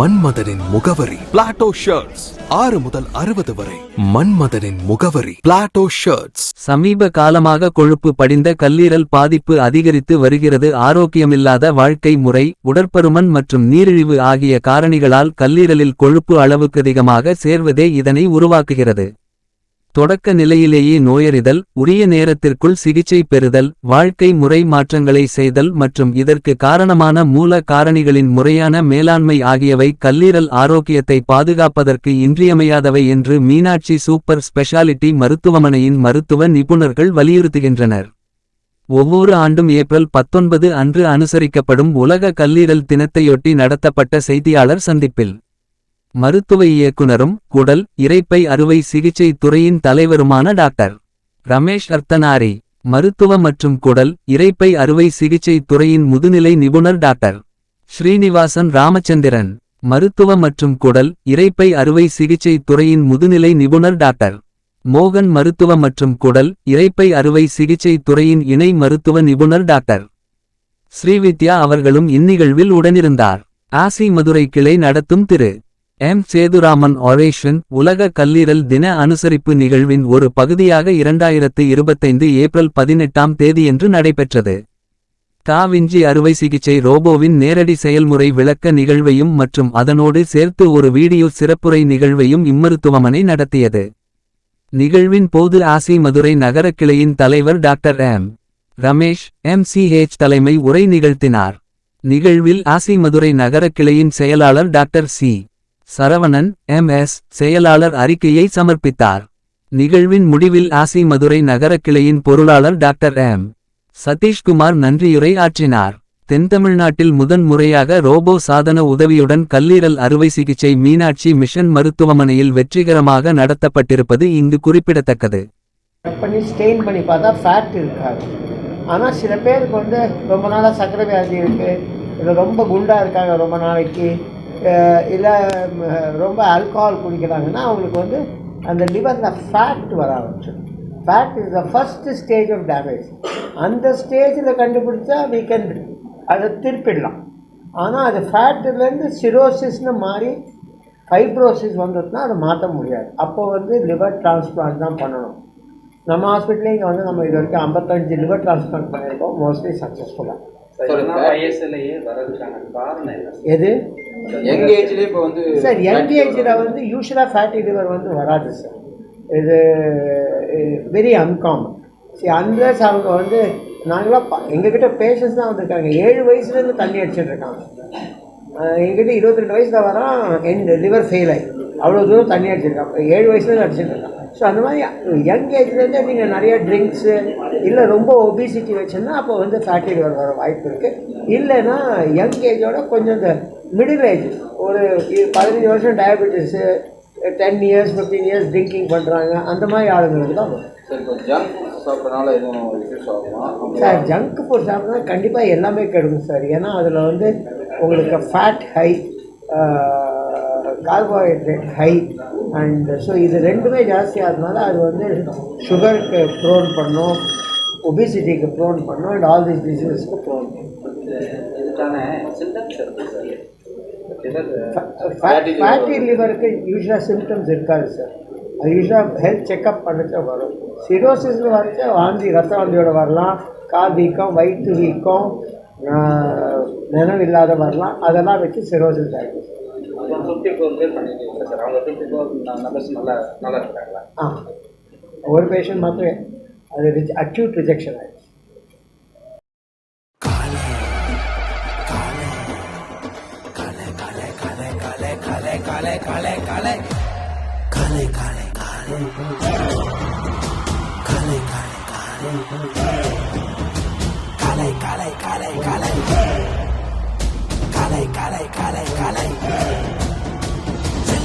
மன்மதனின் முகவரி. Plato shirts ஆறு முதல் அறுபது வரை. மன்மதனின் முகவரி. பிளாட்டோ ஷர்ட்ஸ் சமீப காலமாக கொழுப்பு படிந்த கல்லீரல் பாதிப்பு அதிகரித்து வருகிறது. ஆரோக்கியமில்லாத வாழ்க்கை முறை உடற்பருமன் மற்றும் நீரிழிவு ஆகிய காரணிகளால் கல்லீரலில் கொழுப்பு அளவுக்கதிகமாக சேர்வதே இதனை உருவாக்குகிறது. தொடக்க நிலையிலேயே நோயறிதல் உரிய நேரத்திற்குள் சிகிச்சை பெறுதல் வாழ்க்கை முறை மாற்றங்களை செய்தல் மற்றும் இதற்கு காரணமான மூல காரணிகளின் முறையான மேலாண்மை ஆகியவை கல்லீரல் ஆரோக்கியத்தை பாதுகாப்பதற்கு இன்றியமையாதவை என்று மீனாட்சி சூப்பர் ஸ்பெஷாலிட்டி மருத்துவமனையின் மருத்துவ நிபுணர்கள் வலியுறுத்துகின்றனர். ஒவ்வொரு ஆண்டும் ஏப்ரல் பத்தொன்பது அன்று அனுசரிக்கப்படும் உலக கல்லீரல் தினத்தையொட்டி நடத்தப்பட்ட செய்தியாளர் சந்திப்பில் மருத்துவ இயக்குனரும் குடல் இரைப்பை அறுவை சிகிச்சை துறையின் தலைவருமான டாக்டர் ரமேஷ் அர்த்தனாரி மருத்துவ மற்றும் குடல் இரைப்பை அறுவை சிகிச்சை துறையின் முதுநிலை நிபுணர் டாக்டர் ஸ்ரீனிவாசன் ராமச்சந்திரன் மருத்துவ மற்றும் குடல் இறைப்பை அறுவை சிகிச்சை துறையின் முதுநிலை நிபுணர் டாக்டர் மோகன் மருத்துவ மற்றும் குடல் இரைப்பை அறுவை சிகிச்சை துறையின் இணை மருத்துவ நிபுணர் டாக்டர் ஸ்ரீவித்யா அவர்களும் இந்நிகழ்வில் உடனிருந்தார். ஆசி மதுரை கிளை நடத்தும் திரு. எம். சேதுராமன் ஆரேஷன் உலக கல்லீரல் தின அனுசரிப்பு நிகழ்வின் ஒரு பகுதியாக இரண்டாயிரத்து இருபத்தைந்து ஏப்ரல் பதினெட்டாம் தேதியன்று நடைபெற்றது. காவிஞ்சி அறுவை சிகிச்சை ரோபோவின் நேரடி செயல்முறை விளக்க நிகழ்வையும் மற்றும் அதனோடு சேர்த்து ஒரு வீடியோ சிறப்புரை நிகழ்வையும் இம்மருத்துவமனை நடத்தியது. நிகழ்வின் போது ஆசி மதுரை நகர கிளையின் தலைவர் doctor M. Ramesh M. C H தலைமை உரை நிகழ்த்தினார். நிகழ்வில் ஆசி மதுரை நகர கிளையின் செயலாளர் doctor C. Saravanan M. S. செயலாளர் அறிக்கையை சமர்ப்பித்தார். நிகழ்வின் முடிவில் ஆசி மதுரை நகர கிளையின் பொருளாளர் டாக்டர் எம். சதீஷ்குமார் நன்றியுரை ஆற்றினார். தென்தமிழ்நாட்டில் முதன் முறையாக ரோபோ சாதன உதவியுடன் கல்லீரல் அறுவை சிகிச்சை மீனாட்சி மிஷன் மருத்துவமனையில் வெற்றிகரமாக நடத்தப்பட்டிருப்பது இங்கு குறிப்பிடத்தக்கது. பண்ணி ஸ்டெயின் பண்ணி பார்த்தா ஃபேட் இருக்காது. ஆனால் சில பேருக்கு வந்து ரொம்ப நாளாக சக்கரை வியாதி இருக்குது இல்லை ரொம்ப குண்டாக இருக்காங்க ரொம்ப நாளைக்கு. இல்லை ரொம்ப ஆல்கஹால் குடிக்கிறாங்கன்னா அவங்களுக்கு வந்து அந்த லிவரில் ஃபேட் வர ஆரம்பிச்சிடும். Fat is the first stage of damage அந்த ஸ்டேஜில் கண்டுபிடிச்சா வீ கேன் அதை திருப்பிடலாம். ஆனால் அது ஃபேட்டுலேருந்து சிரோசிஸ்னு மாறி ஃபைப்ரோசிஸ் வந்ததுன்னா அதை மாற்ற முடியாது. அப்போ வந்து லிவர் டிரான்ஸ்பிளான்ட் தான் பண்ணணும். நம்ம ஹாஸ்பிட்டலே இங்கே வந்து நம்ம இது வரைக்கும் ஐம்பத்தஞ்சு லிவர் டிரான்ஸ்பிளான்ட் பண்ணியிருக்கோம். மோஸ்ட்லி சக்ஸஸ்ஃபுல்லாக வயசுலயே வர்றதுக்கான காரணம் என்ன? எது? யங் ஏஜ்லயே இப்போ வந்து சார் யங் ஏஜில் வந்து யூஸ்வலாக ஃபேட்டி லிவர் வந்து வராது சார். இது வெரி அன்காமன் சரி அன்லஸ் அவங்க வந்து நாங்களாம் பா எங்ககிட்ட பேஷண்ட்ஸ் தான் வந்திருக்காங்க. ஏழு வயசுலேருந்து தண்ணி அடிச்சிட்டு இருக்காங்க. அஹ் எங்ககிட்ட இருபத்தி ரெண்டு வயசில் வரான் என் லிவர் ஃபெயில் ஆகி அவ்வளோ தூரம் தண்ணி அடிச்சிருக்காங்க ஏழு வயசுலேருந்து அடிச்சிட்டு இருக்காங்க ஸோ அந்த மாதிரி யங் ஏஜ்லேருந்தே நீங்கள் நிறைய ட்ரிங்க்ஸு இல்லை ரொம்ப ஒபிசிட்டி வச்சுன்னா அப்போ வந்து ஃபேட்டி லிவர் வர வாய்ப்பு இருக்குது இல்லைன்னா யங் ஏஜோட கொஞ்சம் இந்த மிடில் ஏஜ் ஒரு பதினஞ்சு வருஷம் diabetes ten years fifteen years drinking பண்ணுறாங்க அந்த மாதிரி ஆளுங்களுக்கு தான் வரும். ஜங்க் சார் ஜங்க் ஃபுட் சாப்பிட்னா கண்டிப்பாக எல்லாமே கெடுக்கும் சார். ஏன்னா அதில் வந்து உங்களுக்கு fat high carbohydrate high and so இது ரெண்டுமே ஜாஸ்தியாகிறதுனால அது வந்து சுகருக்கு ப்ரோன் பண்ணும் ஒபிசிட்டிக்கு ப்ரோன் பண்ணும் அண்ட் ஆல் திஸ் டிசீசஸ்க்கு ப்ரோன் பண்ணும். ஃபேட்டி லிவருக்கு யூஸ்வலாக சிம்டம்ஸ் இருக்காது சார் அது யூஸ்வலாக ஹெல்த் செக்கப் பண்ணிச்சா வரும். சிரோசிஸில் வரைச்சா வாந்தி ரத்த வாந்தியோட வரலாம். கால் வீக்கம் வயிற்று வீக்கம் ஆஹ், நினைவு இல்லாத வரலாம். அதெல்லாம் வச்சு சிரோசிஸ் ஆகிடும் அப்புறம் ஃபிஃப்டி ஃபோர் பேர் பண்ணிருக்கீங்க சார் அவங்க ஃபிஃப்டி ஃபோர் நம்பர்ஸ் நல்லா நல்லா இருக்காங்களா ஆ ஒரு பேஷண்ட் மாத்திரம் அது ரிஜ் அக்யூட் ரிஜெக்ஷன்